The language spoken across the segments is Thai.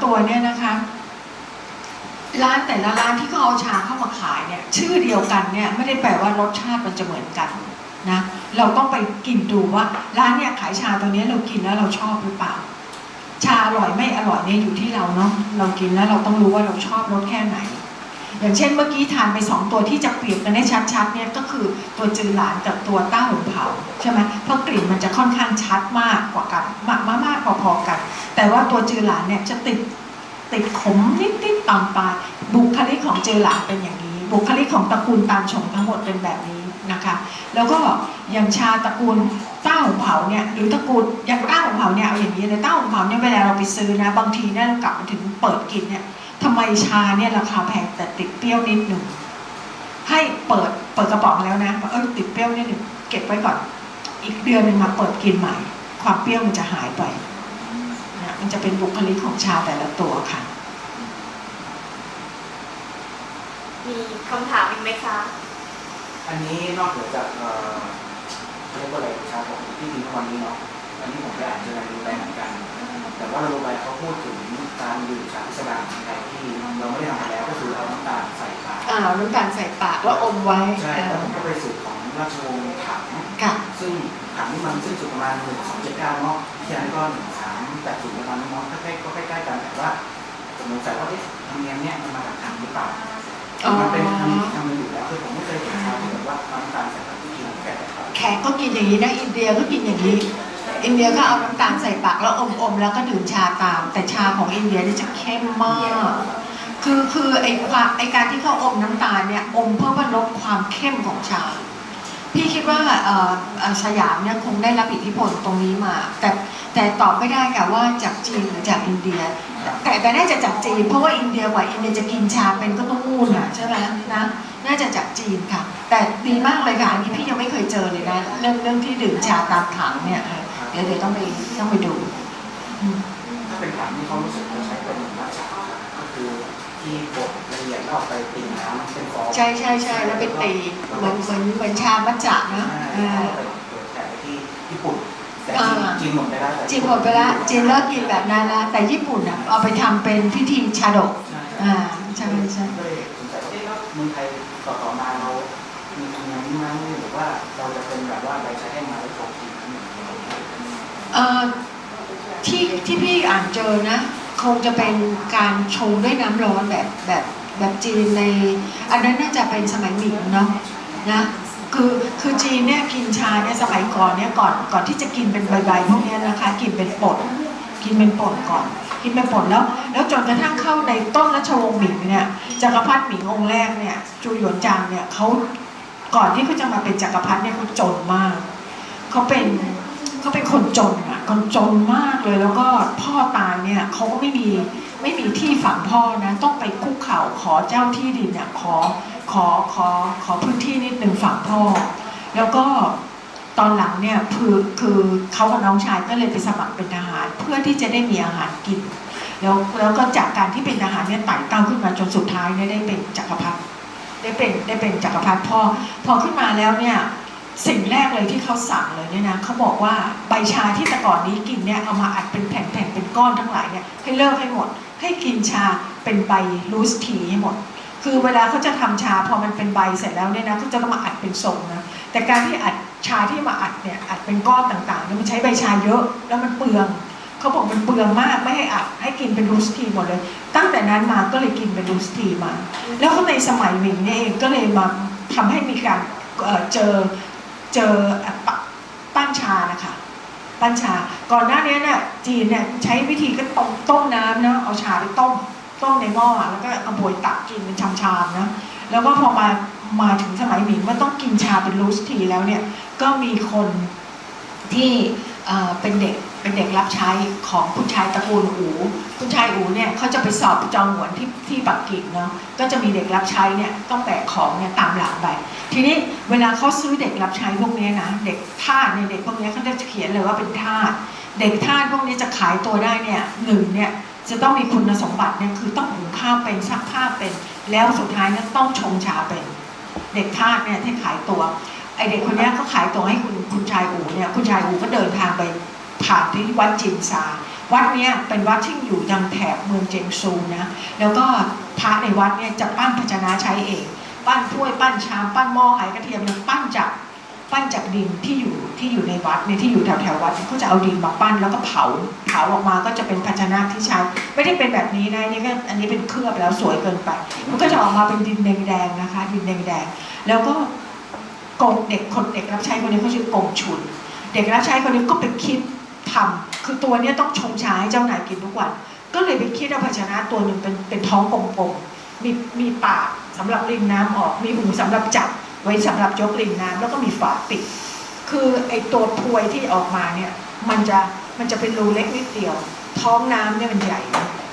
ตัวเนี่ยนะคะร้านแต่ละร้านที่เขาเอาชาเข้ามาขายเนี่ย ชื่อเดียวกันเนี่ยไม่ได้แปลว่ารสชาติมันจะเหมือนกันนะเราต้องไปกินดูว่าร้านเนี่ยขายชาตัวนี้เรากินแล้วเราชอบหรือเปล่า ชาอร่อยไม่อร่อยเนี่ยอยู่ที่เราเนาะเรากินแล้วเราต้องรู้ว่าเราชอบรสแค่ไหน อย่างเช่นเมื่อกี้ทานไปสองตัวที่จะเปรียบกันได้ชัดๆเนี่ยก็คือตัวจือหลานกับตัวต้าหูเผาใช่ไหมเพราะกลิ่นมันจะค่อนข้างชัดมากกว่ากันมากมากกพอๆกัน แต่ว่าตัวจือหลานเนี่ยจะติดติดขมนิดๆตอนปลายบุคลิกของจือหลานเป็นอย่างนี้ บุคลิกของตระกูลตาลชงทั้งหมดเป็นแบบนี้นะคะ แล้วก็อย่างชาตระกูลเต้าหูเผาเนี่ยหรือตระกูลอย่างเต้าหูเผาเนี่ยเอาอย่างนี้เลยเต้าหูเผาเนี่ยเวลาเราไปซื้อนะบางทีเนี่ยเรากลับมาถึงเปิดกินเนี่ย ทำไมชาเนี่ยราคาแพงแต่ติดเปรี้ยวนิดหนึ่งให้เปิดเปิดกระป๋องแล้วนะเออติดเปรี้ยวนิดหนึ่งเก็บไว้ก่อน อีกเดือนหนึ่งมาเปิดกินใหม่ ความเปรี้ยวมันจะหายไปนะมันจะเป็นบุคลิกของชาแต่ละตัวค่ะ มีคำถามอีกไหมคะ อันนี้นอกเหนือจากเอ่อเรียกว่าอะไรชาของที่มีทุกวันนี้เนาะ อันนี้ผมไปอ่านเจอในรูปแบบเหมือนกัน แต่ว่ารูปแบบเขาพูดถึงการดื่มชาพิสดารในที่เราไม่ได้ทำมาแล้วก็คือเอาน้ำตาลใส่ปากอ่าน้ำตาลใส่ปากแล้วอมไว้ใช่อ่าแล้วผมก็ไปสูตรของราชวงศ์ถังค่ะซึ่งถังนี่มันซึ่งสุดประมาณหนึ่งสองเจ็ดเก้าเนาะที่อันนี้ก็หนึ่งสามแปดศูนย์ประมาณนี้เนาะใกล้ๆก็ใกล้ๆกันแต่ว่าผมสงสัยว่าเอ๊ะธรรมเนียมเนี่ยมันมาจากถังหรือเปล่าอ๋อมันเป็นธรรมเนียมที่ทำมาอยู่แล้วคือผมไม่เคยเห็นชาที่แบบว่าน้ำตาลใส่ปากที่กินแก่แต่ปากแขกก็กินอย่างนี้นะอินเดียก็กินอย่างนี้ อินเดียก็เอาน้ำตาลใส่ปากแล้วอมๆแล้วก็ดื่มชาตาม แต่ชาของอินเดียนี่จะเข้มมาก คือคือไอ้ความไอ้การที่เขาอมน้ำตาลเนี่ยอมเพื่อว่าลดความเข้มของชา พี่คิดว่าเอ่อสยามเนี่ยคงได้รับอิทธิพลตรงนี้มา แต่แต่ตอบไม่ได้ค่ะว่าจากจีนหรือจากอินเดีย แต่แต่น่าจะจากจีนเพราะว่าอินเดียกว่าอินเดียจะกินชาเป็นก็ต้องนู่นอะใช่ไหมนะน่าจะจากจีนค่ะ แต่ดีมากเลยค่ะอันนี้พี่ยังไม่เคยเจอเลยนะเรื่องเรื่องที่ดื่มชาตามถังเนี่ย เออเดี๋ยวเดี๋ยวต้องไปต้องไปดูอืมถ้าเป็นถังที่เขารู้สึกว่าใช้เป็นมัทฉะก็คือที่บดละเอียดแล้วเอาไปตีน้ำเป็นฟองใช่ใช่ใช่แล้วไปตีเหมือนเหมือนเหมือนชามัจจะนะอ่าเออแล้วก็ไปเปิดแผ่ไปที่ญี่ปุ่นแต่อ่าจีนหมดไปแล้วแต่จีนหมดไปละจีนเลิกกินแบบนั้นละแต่ญี่ปุ่นอะเอาไปทำเป็นพิธีชาดกใช่อ่าใช่ใช่ก็เลยสงสัยว่าเอ๊ะแล้วเมืองไทยต่อต่อมาเรามีทำงานนี้ไหมหรือว่าเราจะเป็นแบบว่าใบชาแห้งมาแล้วโปรตีนอย่างเดียว เอ่อที่ที่พี่อ่านเจอนะ คงจะเป็นการชงด้วยน้ำร้อนแบบแบบแบบจีนใน อันนั้นน่าจะเป็นสมัยหมิงเนาะนะคือคือจีนเนี่ยกินชาเนี่ยสมัยก่อนเนี่ยก่อนก่อนที่จะกินเป็นใบๆพวกนี้นะคะ กินเป็นป่นกินเป็นป่นก่อน กินเป็นป่นแล้ว แล้วจนกระทั่งเข้าในต้นรัชวงศ์หมิงเนี่ยจักรพรรดิหมิงองค์แรกเนี่ยจูหยวนจางเนี่ยเขาก่อนที่เขาจะมาเป็นจักรพรรดิเนี่ยเขาจนมากเขาเป็น เขาเป็นคนจนอะคนจนมากเลยแล้วก็พ่อตายเนี่ยเขาก็ไม่มีไม่มีที่ฝังพ่อนะ ต้องไปคุกเข่าขอเจ้าที่ดินเนี่ยขอขอขอขอพื้นที่นิดหนึ่งฝังพ่อ แล้วก็ตอนหลังเนี่ยคือคือเขากับน้องชายก็เลยไปสมัครเป็นทหาร เพื่อที่จะได้มีอาหารกิน แล้วแล้วก็จากการที่เป็นทหารเนี่ยไต่เต้าขึ้นมาจนสุดท้ายเนี่ยได้เป็นจักรพรรดิได้เป็นได้เป็นจักรพรรดิพ่อพอขึ้นมาแล้วเนี่ย สิ่งแรกเลยที่เขาสั่งเลยเนี่ยนะเขาบอกว่าใบชาที่แต่ก่อนนี้กินเนี่ยเอามาอัดเป็นแผ่นๆเป็นก้อนทั้งหลายเนี่ยให้เลิกให้หมด ให้กินชาเป็นใบลูสทีให้หมด คือเวลาเขาจะทำชาพอมันเป็นใบเสร็จแล้วเนี่ยนะเขาจะต้องมาอัดเป็นทรงนะแต่การที่อัดชาที่มาอัดเนี่ยอัดเป็นก้อนต่างๆเนี่ยมันใช้ใบชาเยอะแล้วมันเปลืองเขาบอกมันเปลืองมากไม่ให้อัดให้กินเป็นลูสทีหมดเลย ตั้งแต่นั้นมาก็เลยกินเป็นลูสทีมา แล้วก็ในสมัยหมิงเนี่ยเองก็เลยมาทำให้มีการเจอ เจอป,ปั้นชานะคะปั้นชา ก่อนหน้านี้เนี่ยจีนเนี่ยใช้วิธีก็ต้มต้มน้ำนะเอาชาไปต้มต้มในหม้อแล้วก็เอาบวยตักกินเป็นชามๆนะแล้วก็พอมามาถึงสมัยหมิงว่าต้องกินชาเป็นลูสทีแล้วเนี่ยก็มีคนที่เป็นเด็ก เป็นเด็กรับใช้ของคุณชายตระกูลอูคุณชายอูเนี่ยเขาจะไปสอบจองหวนที่ที่ปักกิ่งเนาะก็จะมีเด็กรับใช้เนี่ยต้องแบกของเนี่ยตามหลังไปทีนี้เวลาเขาซื้อเด็กรับใช้พวกนี้นะเด็กทาสเนี่ยเด็กพวกนี้เขาจะเขียนเลยว่าเป็นทาสเด็กทาสพวกนี้จะขายตัวได้เนี่ยหนึ่งเนี่ยจะต้องมีคุณสมบัติเนี่ยคือต้องหุงข้าวเป็นซักผ้าเป็น แล้วสุดท้ายเนี่ยต้องชงชาเป็น เด็กทาสเนี่ยที่ขายตัวไอเด็กคนนี้ก็ขายตัวให้คุณคุณชายอูเนี่ยคุณชายอูก็เดินทางไปานที่วัดจินซา วัดเนี้ยเป็นวัดที่อยู่ยังแถบเมืองเจยงซูนะ แล้วก็พระในวัดเนี่ยจะปั้นภาชนะใช้เอง ปั้นถ้วยปั้นชามปั้นหม้อไหกระเทียมเนี่ยปั้นจากปั้นจากดินที่อยู่ที่อยู่ในวัดเนี่ยที่อยู่แถวแถววัดเนี่ยเขาจะเอาดินมาปั้นแล้วก็เผาเผาออกมาก็จะเป็นภาชนะที่ใช้ ไม่ได้เป็นแบบนี้นะนี่ก็อันนี้เป็นเคลือบแล้วสวยเกินไป มันก็จะออกมาเป็นดินแดงๆนะคะ ดินแดงๆแล้วก็กงเด็กคนเด็กรับใช้คนนี้เขาชื่อกงชุน เด็กรับใช้คนนี้ก็ไปคิด ทำคือตัวเนี้ยต้องชงชาให้เจ้านายกินทุกวัน ก็เลยไปคิดเอาภาชนะตัวหนึ่งเป็นเป็นท้องกลมๆมีมีปากสำหรับรินน้ำออก มีหูสำหรับจับไว้สำหรับยกรินน้ำแล้วก็มีฝาปิด คือไอตัวพวยที่ออกมาเนี่ยมันจะมันจะเป็นรูเล็กนิดเดียว ท้องน้ำเนี่ยมันใหญ่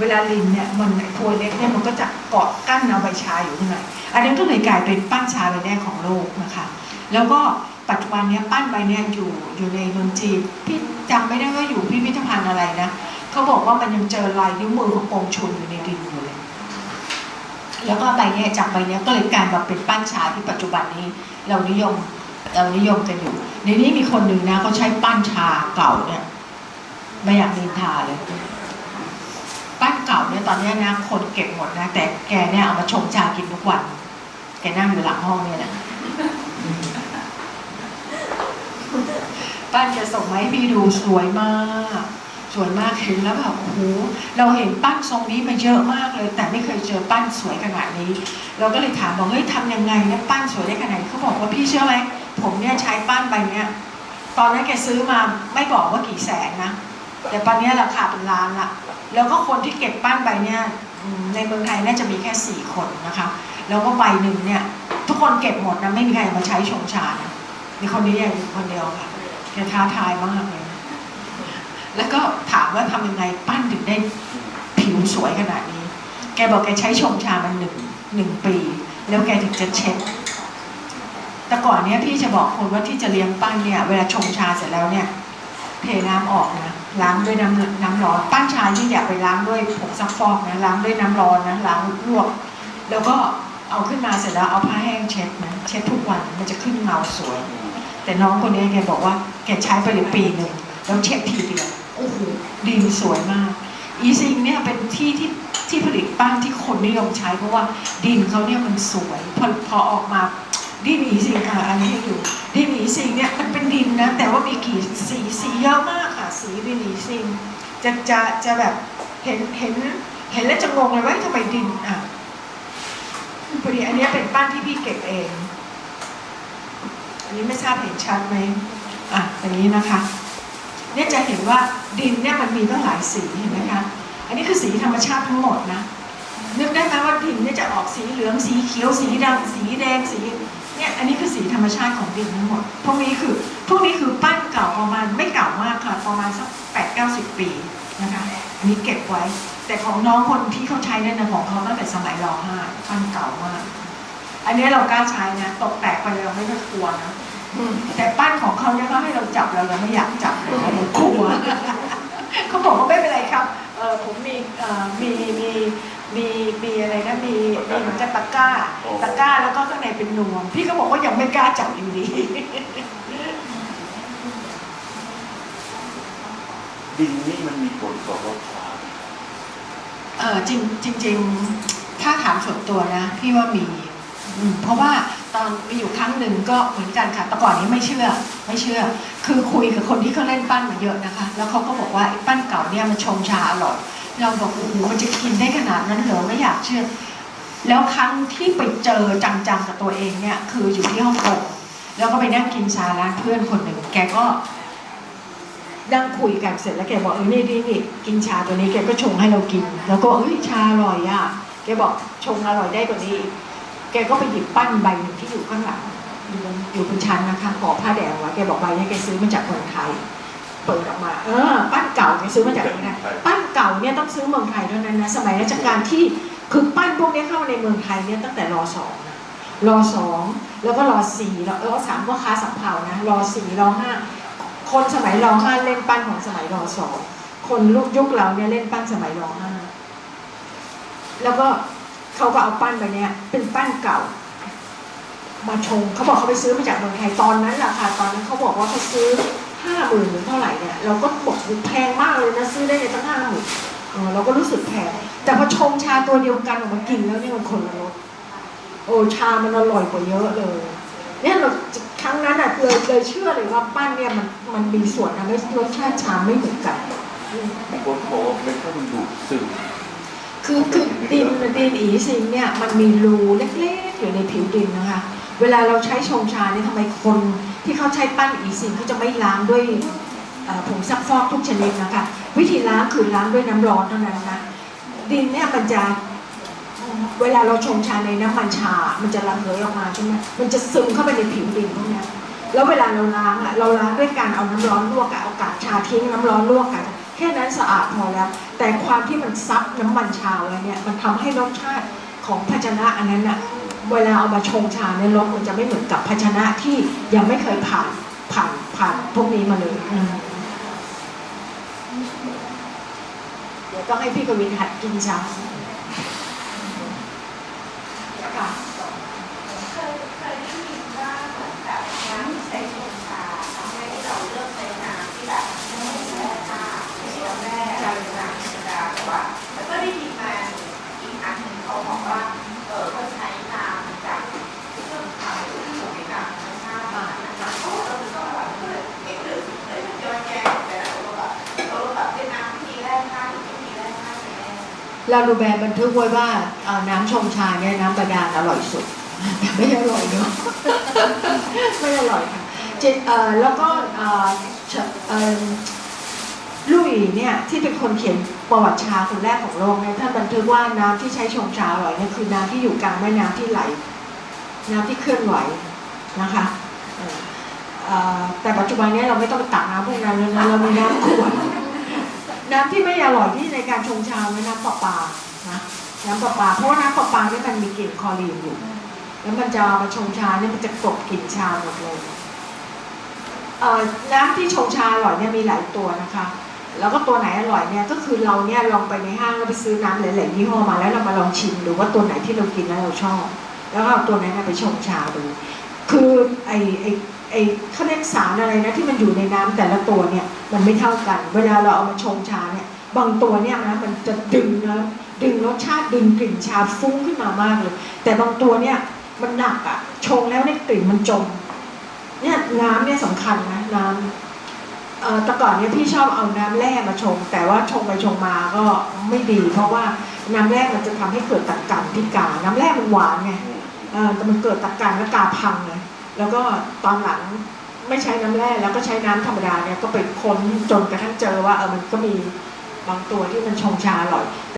เวลารินเนี่ยมันไอพวยเล็กเนี่ยมันก็จะเกาะกั้นเอาใบชาอยู่ข้างในอันนี้ก็เลยกลายเป็นปั้นชาใบแรกของโลกนะคะ แล้วก็ ปัจจุบันนี้ปั้นใบเนี้ยอยู่อยู่ในเมืองจีนพี่จำไม่ได้ว่าอยู่พิพิธภัณฑ์อะไรนะเขาบอกว่ามันยังเจอลายนิ้วมือของกงชุนอยู่ในดินอยู่เลย แล้วก็ใบนี้จากใบนี้ก็เลยกลายมาเป็นปั้นชาที่ปัจจุบันนี้ เรานิยมเรานิยมกันอยู่ ในนี้มีคนหนึ่งนะเขาใช้ปั้นชาเก่าเนี่ยไม่อยากนินทาเลยปั้นเก่าเนี่ยตอนนี้นะคนเก็บหมดนะแต่แกเนี่ยเอามาชงชากินทุกวันแกนั่งอยู่หลังห้องเนี่ยแหละ ปั้นจะส่งมาให้พี่ดูสวยมาก สวยมากเห็นแล้วแบบโอ้โหเราเห็นปั้นทรงนี้มาเยอะมากเลย แต่ไม่เคยเจอปั้นสวยขนาดนี้ เราก็เลยถามบอกเฮ้ยทำยังไงเนี่ยปั้นสวยได้ขนาดนี้เขาบอกว่าพี่เชื่อไหมผมเนี่ยใช้ปั้นใบเนี้ยตอนนั้นแกซื้อมาไม่บอกว่ากี่แสนนะแต่ตอนเนี้ยราคาเป็นล้านละแล้วก็คนที่เก็บปั้นใบเนี้ยในเมืองไทยน่าจะมีแค่สี่คนนะคะ แล้วก็ใบหนึ่งเนี่ย ทุกคนเก็บหมดนะไม่มีใครมาใช้ชงชานะ มีคนนี้องคนเดียวค่ะแกท้าทายมากเลยแล้วก็ถามว่าทำยังไงปั้นถึงได้ผิวสวยขนาดนี้ แกบอกแกใช้ชงชามันหนึ่งหนึ่งปี แล้วแกถึงจะเช็ดแต่ก่อนเนี้ยพี่จะบอกคนว่าที่จะเลี้ยงปั้นเนี่ย เวลาชงชาเสร็จแล้วเนี่ยเทน้ำออกนะล้างด้วยน้ำน้ำร้อนปั้นชาที่อย่าไปล้างด้วยผงซักฟอกนะล้างด้วยน้ำร้อนนะล้างลวก แล้วก็เอาขึ้นมาเสร็จแล้วเอาผ้าแห้งเช็ดนะเช็ดทุกวันมันจะขึ้นเงาสวย แต่น้องคนนี้แกบอกว่าแกใช้ไปเลยปีหนึ่งแล้วเช็ดทีเดียวโอ้โหดินสวยมาก อีซิงเนี่ยเป็นที่ที่ที่ผลิตปั้นที่คนนิยมใช้เพราะว่าดินเขาเนี่ยมันสวยพอพอออกมาดินอีซิงค่ะอันนี้ให้ดูดินอีซิงเนี่ยมันเป็นดินนะแต่ว่ามีกี่สีสีเยอะมากค่ะสีดินอีซิงจะจะจะแบบเห็นเห็นเห็นแล้วจะงงเลยว่าทำไมดินอะพอดีอันนี้เป็นปั้นที่พี่เก็บเอง อันนี้ไม่ทราบเห็นชัดไหมอะอันนี้นะคะ เนี่ยจะเห็นว่าดินเนี่ยมันมีตั้งหลายสีเห็นไหมคะ อันนี้คือสีธรรมชาติทั้งหมดนะนึกได้ไหมว่าดินเนี่ยจะออกสีเหลืองสีเขียวสีดำสีแดงสีเนี่ยอันนี้คือสีธรรมชาติของดินทั้งหมด พวกนี้คือพวกนี้คือปั้นเก่าประมาณไม่เก่ามากค่ะประมาณสักแปดเก้าสิบปีนะคะอันนี้เก็บไว้ แต่ของน้องคนที่เขาใช้เนี่ยนะของเขาตั้งแต่สมัยรห้าปั้นเก่ามาก อันนี้เรากล้าใช้นะตกแตกไปเราไม่ต้องกลัวนะอืมแต่ปั้นของเขาเนี่ยเขาให้เราจับเราเราไม่อยากจับเลยเรากลัวเขาบอกว่าไม่เป็นไรครับเออผมมีเอ่อมีมีมีมีอะไรนะมีมีเหมือนจะตะกร้าตะกร้าแล้วก็ข้างในเป็นนวม พี่ก็บอกว่ายังไม่กล้าจับอยู่ดีดินนี่มันมีผลต่อรสชาติเออจริงจริง ๆ ถ้าถามส่วนตัวนะ พี่ว่ามีอืม เพราะว่าตอนมีอยู่ครั้งหนึ่งก็เหมือนกันค่ะแต่ก่อนนี้ไม่เชื่อ ไม่เชื่อ คือคุยกับคนที่เขาเล่นปั้นมาเยอะนะคะ แล้วเขาก็บอกว่าไอ้ปั้นเก่าเนี่ยมันชงชาอร่อย เราบอกโอ้โหมันจะกินได้ขนาดนั้นเหรอไม่อยากเชื่อ แล้วครั้งที่ไปเจอจังๆกับตัวเองเนี่ยคืออยู่ที่ฮ่องกงแล้วก็ไปนั่งกินชาร้านเพื่อนคนหนึ่งแกก็นั่งคุยกันเสร็จแล้วแกบอกเออนี่นี่นี่กินชาตัวนี้แกก็ชงให้เรากิน แล้วก็เอ้ยชาอร่อยอะแกบอกชงอร่อยได้กว่านี้ แกก็ไปหยิบปั้นใบหนึ่งที่อยู่ข้างหลังอยู่บนอยู่บนชั้นนะคะห่อผ้าแดงไว้แกบอกใบนี้แกซื้อมาจากเมืองไทย เปิดออกมา เออ ปั้นเก่าแกซื้อมาจากเมืองไทยปั้นเก่าเนี่ยต้องซื้อเมืองไทยเท่านั้นนะสมัยรัชกาลที่คือปั้นพวกนี้เข้ามาในเมืองไทยเนี่ยตั้งแต่รอสองนะรอสองแล้วก็รอสี่แล้วรอสามก็ค้าสัมเภานะรอสี่รอห้าคนสมัยรอห้าเล่นปั้นของสมัยรอสองคนลูกยุคเราเนี่ยเล่นปั้นสมัยรอห้าแล้วก็ เขาก็เอาปั้นไปเนี่ยเป็นปั้นเก่า มาชงเขาบอกเขาไปซื้อมาจากเมืองไทยตอนนั้นแหละค่ะตอนนั้นเขาบอกว่าเขาซื้อห้าหมื่นหรือเท่าไหร่เนี่ยเราก็บอกแพงมากเลยนะซื้อได้ในตั้งห้าหมื่นเราก็รู้สึกแพงแต่พอชงชาตัวเดียวกันออกมากินแล้วเนี่ยมันคนละรสโอ้ชามันอร่อยกว่าเยอะเลย เนี่ยเราครั้งนั้นอะเลยเลยเชื่อเลยว่าปั้นเนี่ยมันมันมีส่วนทำให้รสชาติชาไม่เหมือนกันบางคนบอกว่าเม็ดข้าวมันดูดซึม คือคือดินดินอีซิงเนี่ยมันมีรูเล็กๆอยู่ในผิวดินนะคะ เวลาเราใช้ชงชาเนี่ยทำไมคนที่เขาใช้ปั้นอีซิงเขาจะไม่ล้างด้วยผงซักฟอกทุกชนิดนะคะ วิธีล้างคือล้างด้วยน้ำร้อนเท่านั้นนะดินเนี่ยมันจะเวลาเราชงชาในน้ำมันชา มันจะระเหยออกมาใช่ไหมมันจะซึมเข้าไปในผิวดินพวกนี้แล้วเวลาเราล้างอะเราล้างด้วยการเอาน้ำร้อนลวกอะเอากากชาทิ้งน้ำร้อนลวกกัน แค่นั้นสะอาดพอแล้ว แต่ความที่มันซับน้ำมันชาไว้เนี่ยมันทำให้รสชาติของภาชนะอันนั้นอะเวลาเอามาชงชาเนี่ยรสมันจะไม่เหมือนกับภาชนะที่ยังไม่เคยผ่านผ่านผ่านพวกนี้มาเลยเดี๋ยวต้องให้พี่กวินหัดกินชาค่ะ เคยเคยได้ยินว่าเหมือนแบบน้ำที่ใช้ชงชาทำให้เราเลือกใช้น้ำที่แบบไม่ใช่ชาไม่ใช่กาแฟใช่น้ำธรรมดาแต่ว่าแล้วก็ได้ยินมาอีกอันหนึ่งเขาบอกว่าเออเขาใช้น้ำจากเครื่องทำที่อยู่ในน้ำธรรมชาติมานะคะเขาบอกเราจะต้องแบบเกิดเอกหรือเอ้ยมันย้อนแย้งไปแล้วเราแบบเราแบบเป็นน้ำวิธีแรกน้ำวิธีแรกน้ำแรก เราดูแบบบันทึกไว้ว่าน้ำชงชาเนี่ยน้ำบาดาลอร่อยสุดแต่ไม่อร่อยเนาะไม่อร่อยค่ะเจแล้วก็เอ่อเชเอ่อลุยเนี่ยที่เป็นคนเขียนประวัติชาคนแรกของโลกเนี่ยท่านบันทึกว่าน้ำที่ใช้ชงชาอร่อยเนี่ยคือน้ำที่อยู่กลางแม่น้ำที่ไหล น้ำที่เคลื่อนไหวนะคะแต่ปัจจุบันเนี้เราไม่ต้องไปตักน้ำพวกนั้นแล้วนะเรามีน้ำขวด น้ำที่ไม่อร่อยที่ในการชงชาไว้น้ำประปานะน้ำประปาเพราะว่าน้ำประปาเนี่ยมันมีกลิ่นคลอรีนอยู่ แล้วมันจะมาชงชาเนี่ยมันจะกลบกลิ่นชาหมดเลยเน้ำที่ชงชาอร่อยเนี่ยมีหลายตัวนะคะ แล้วก็ตัวไหนอร่อยเนี่ยก็คือเราเนี่ยลองไปในห้างแล้วไปซื้อน้ำหลายๆยี่ห้อมาแล้วเรามาลองชิมดูว่าตัวไหนที่เรากินแล้วเราชอบ แล้วก็เอาตัวนั้นไปชงชาดู คือไอไอ ไอเขาเรียกสารอะไรนะที่มันอยู่ในน้ำแต่ละตัวเนี่ยมันไม่เท่ากัน เวลาเราเอามาชงชาเนี่ยบางตัวเนี่ยนะมันจะดึงนะดึงรสชาติดึงกลิ่นชาฟุ้งขึ้นมามากเลย แต่บางตัวเนี่ยมันหนักอะชงแล้วเนี่ยกลิ่นมันจมเนี่ยน้ำเนี่ยสำคัญนะน้ำเอ่อแต่ก่อนเนี่ยพี่ชอบเอาน้ำแร่มาชง แต่ว่าชงไปชงมาก็ไม่ดี เพราะว่าน้ำแร่มันจะทำให้เกิดตะกันที่กา น้ำแร่มันหวานไงเอ่อแต่มันเกิดตะการและกาพังเลย แล้วก็ตอนหลังไม่ใช้น้ำแร่แล้วก็ใช้น้ำธรรมดาเนี่ยก็ไปค้นจนกระทั่งเจอว่าเออมันก็มีบางตัวที่มันชงชาอร่อย